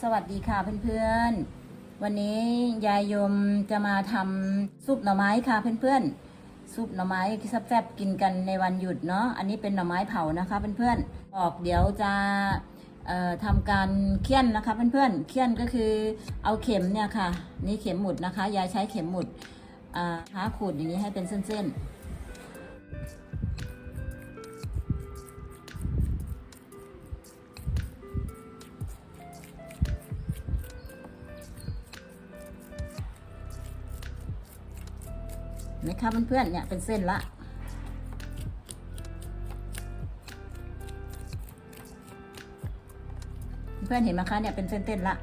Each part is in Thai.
สวัสดีค่ะเพื่อนๆ วันนี้ยายยมจะมาทำซุปหน่อไม้ค่ะเพื่อนๆ ซุปหน่อไม้แซ่บๆกินกันในวันหยุดเนาะ อันนี้เป็นหน่อไม้เผานะคะเพื่อนๆ ออกเดี๋ยวจะทำการเคี่ยนนะคะเพื่อนๆ เคี่ยนก็คือเอาเข็มเนี่ยค่ะ นี่เข็มหมุดนะคะ ยายใช้เข็มหมุดอ่าหาขูดอย่างนี้ให้เป็นเส้นๆ นะคะเพื่อนๆเนี่ยเป็นเส้นละเพื่อนเห็นไหมคะเนี่ยเป็นเส้นๆละ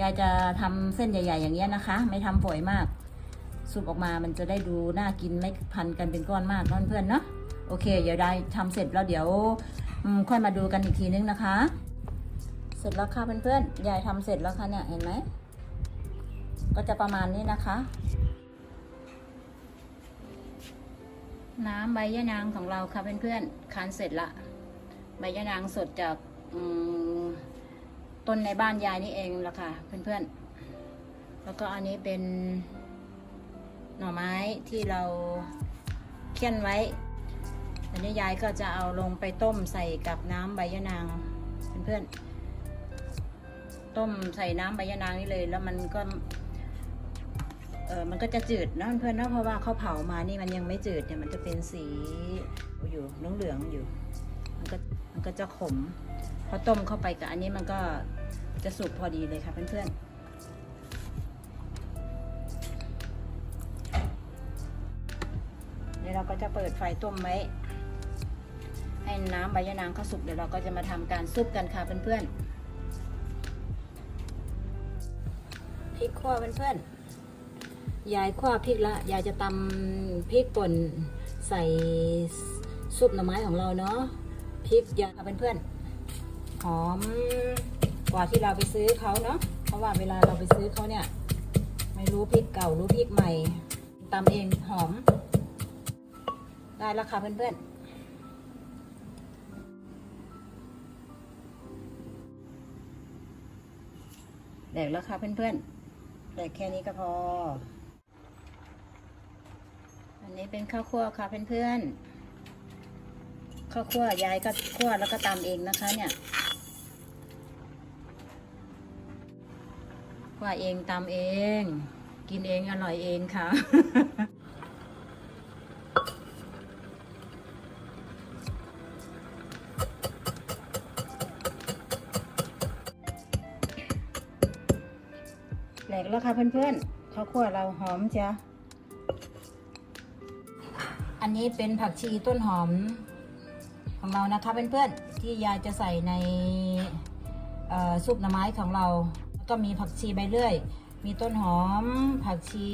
ยายจะทำเส้นใหญ่ ๆ อย่างเงี้ยนะคะ ไม่ทำฝอยมากซุปออกมามันจะได้ดูน่ากินไม่พันกันเป็นก้อนมากเนอะเพื่อนๆเนาะโอเค เดี๋ยวได้ทำเสร็จแล้วเดี๋ยวค่อยมาดูกันอีกทีนึงนะคะ เสร็จแล้วค่ะเพื่อนๆยายทำเสร็จแล้วค่ะเนี่ยเห็นไหม ก็จะประมาณนี้นะคะ น้ำใบยะนางของเราค่ะเพื่อนๆคั้นเสร็จละ ใบยะนางสดจากต้นในบ้านยายนี่เองละค่ะเพื่อนๆ แล้วก็อันนี้เป็นหน่อไม้ที่เราเคี่ยนไว้อันนี้ยายก็จะเอาลงไปต้มใส่กับน้ำใบยะนางเพื่อนๆต้มใส่น้ำใบยะนางนี่เลย แล้วมันก็ เออมันก็จะจืดนะเพื่อนนะเพราะว่าเขาเผามานี่มันยังไม่จืดเนี่ยมันจะเป็นสีอยู่เหลืองอยู่ มันก็มันก็จะขมพอต้มเข้าไปกับอันนี้มันก็จะสุกพอดีเลยค่ะเพื่อนๆเดี๋ยวเราก็จะเปิดไฟต้มไว้ให้น้ำใบยะนางเขาสุกเดี๋ยวเราก็จะมาทำการซุปกันค่ะเพื่อนๆพริกขั่วเพื่อนๆ ยายคว้าพริกละยายจะตำพริกป่นใส่ซุปหน่อไม้ของเราเนาะพริกยาเพื่อนๆหอมกว่าที่เราไปซื้อเขาเนาะเพราะว่าเวลาเราไปซื้อเขาเนี่ย ไม่รู้พริกเก่ารู้พริกใหม่ตำเองหอม ได้แล้วค่ะเพื่อนๆแดกแล้วค่ะเพื่อนๆแต่แค่นี้ก็พอ อันนี้เป็นข้าวคั่วค่ะเพื่อนๆ ข้าวคั่วยายก็คั่วแล้วก็ตำเองนะคะเนี่ยคั่วเองตำเอง กินเองอร่อยเองค่ะแหลกแล้วค่ะเพื่อนๆข้าวคั่วเราหอมจ้ะ นนี้เป็นผักชีต้นหอมของเรานะคะเพื่อนๆที่ยายจะใส่ในซุปหน่อไม้ของเราแล้วก็มีผักชีใบเลื่อย มีต้นหอม ผักชี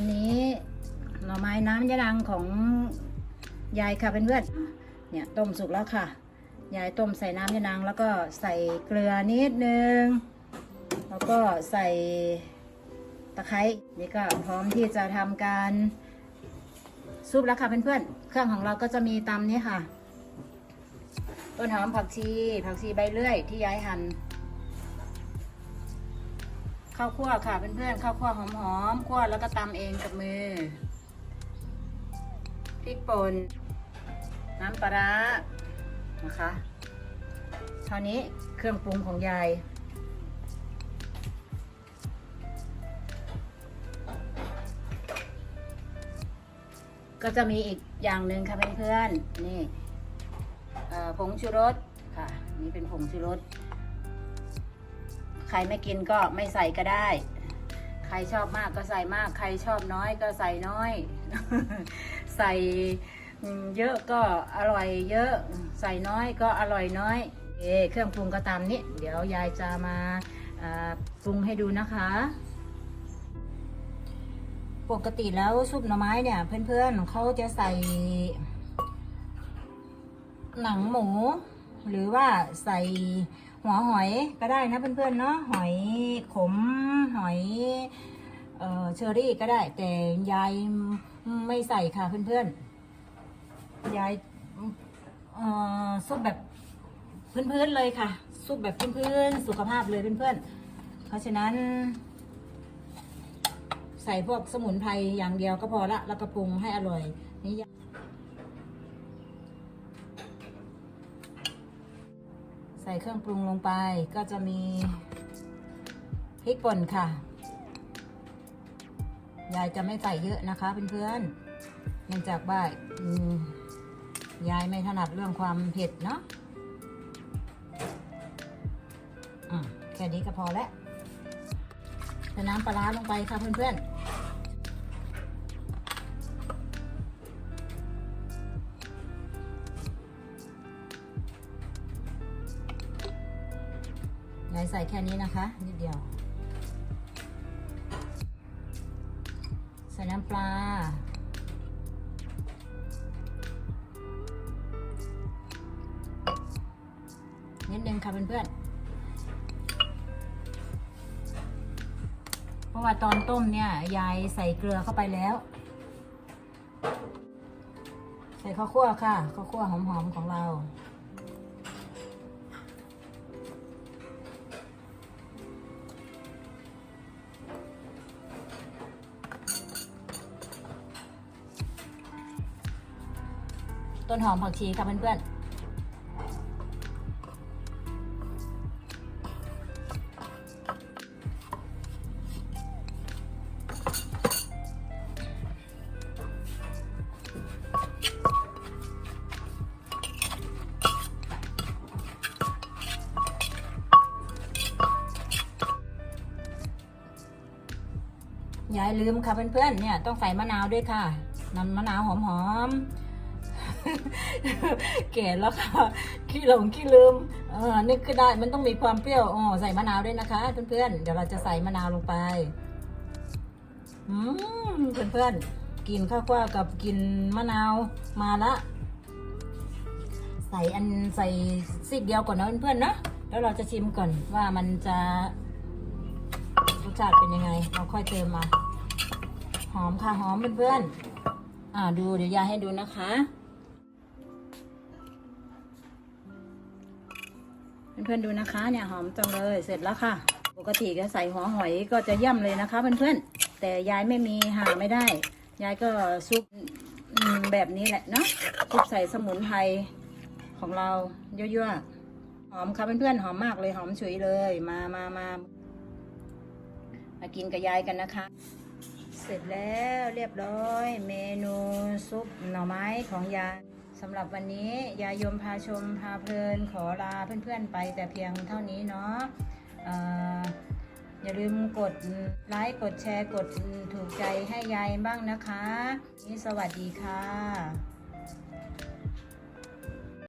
อันนี้หน่อไม้น้ำยะดังของยายค่ะเพื่อนๆเนี่ยต้มสุกแล้วค่ะ ยายต้มใส่น้ำยะนางแล้วก็ใส่เกลือนิดนึง แล้วก็ใส่ตะไคร้นี่ก็พร้อมที่จะทำการซุปแล้วค่ะเพื่อนๆ เครื่องของเราก็จะมีตำนี้ค่ะ ต้นหอมผักชีผักชีใบเลื่อยที่ยายหั่น ข้าวคั่วค่ะเพื่อนๆข้าวคั่วหอมๆคั่วแล้วก็ตำเองกับมือพริกป่นน้ำปลาร้านะคะเท่านี้เครื่องปรุงของยายก็จะมีอีกอย่างหนึ่งค่ะเพื่อนๆนี่ผงชูรสค่ะ นี่เป็นผงชูรส ใครไม่กินก็ไม่ใส่ก็ได้ ใครชอบมากก็ใส่มาก ใครชอบน้อยก็ใส่น้อย ใส่เยอะก็อร่อยเยอะ ใส่น้อยก็อร่อยน้อย เอเครื่องปรุงก็ตามนี้ เดี๋ยวยายจะมาปรุงให้ดูนะคะ ปกติแล้วซุปหน่อไม้เนี่ย เพื่อนๆเขาจะใส่ หนังหมู หรือว่าใส่ หัวหอยก็ได้นะเพื่อนๆเนาะหอยขมหอยเอ่อเชอรี่ก็ได้ แต่ยายไม่ใส่ค่ะเพื่อนๆยายเอ่อซุปแบบพื้นๆเลยค่ะ ซุปแบบพื้นๆสุขภาพเลยเพื่อนๆ เพราะฉะนั้น ใส่พวกสมุนไพรอย่างเดียวก็พอละแล้วก็ปรุงให้อร่อยนี่ ส่เครื่องปรุงลงไปก็จะมีพริกป่นค่ะ ยายจะไม่ใส่เยอะนะคะเพื่อนๆเนื่องจากว่ายายไม่ถนัดเรื่องความเผ็ดเนาะแค่นี้ก็พอแล้วใส่น้ำปลาร้าลงไปค่ะเพื่อนๆ ใส่แค่นี้นะคะ นิดเดียว ใส่น้ำปลา นิดนึงค่ะเพื่อนๆเพราะว่าตอนต้มเนี่ย ยายใส่เกลือเข้าไปแล้ว ใส่ข้าวคั่วค่ะ ข้าวคั่วหอมๆของเรา ต้นหอมผักชีค่ะเพื่อนๆอย่าลืมค่ะเพื่อนๆ เนี่ยต้องใส่มะนาวด้วยค่ะน้ำมะนาวหอมๆ แก่แล้วค่ะขี้หลงขี้ลืมเออนึกก็ได้มันต้องมีความเปรี้ยวอ๋อใส่มะนาวด้วยนะคะเพื่อนๆเดี๋ยวเราจะใส่มะนาวลงไปอืมเพื่อนๆกินข้าวกล้ากับกินมะนาวมาละ ใส่อันใส่ซีกเดียวก่อนนะเพื่อนๆนะแล้วเราจะชิมก่อนว่ามันจะรสชาติเป็นยังไง เราค่อยเติมมา หอมค่ะหอมเพื่อนๆอ่าดูเดี๋ยวยาให้ดูนะคะ เพื่อนๆดูนะคะ เนี่ยหอมจังเลยเสร็จแล้วค่ะ ปกติจะใส่หัวหอยก็จะย่ำเลยนะคะ เพื่อนๆแต่ยายไม่มีหาไม่ได้ ยายก็ซุปแบบนี้แหละเนาะซุปใส่สมุนไพรของเราเยั่วๆหอมค่ะเพื่อนๆหอมมากเลยหอมฉุยเลยมามามามากินกับยายกันนะคะ เสร็จแล้วเรียบร้อย เมนูซุปหน่อไม้ของยาย สำหรับวันนี้ยายมพาชมพาเพลินขอลาเพื่อนๆไปแต่เพียงเท่านี้เนาะอย่าลืมกดไลค์กดแชร์กดถูกใจให้ยายบ้างนะคะ นี่สวัสดีค่ะ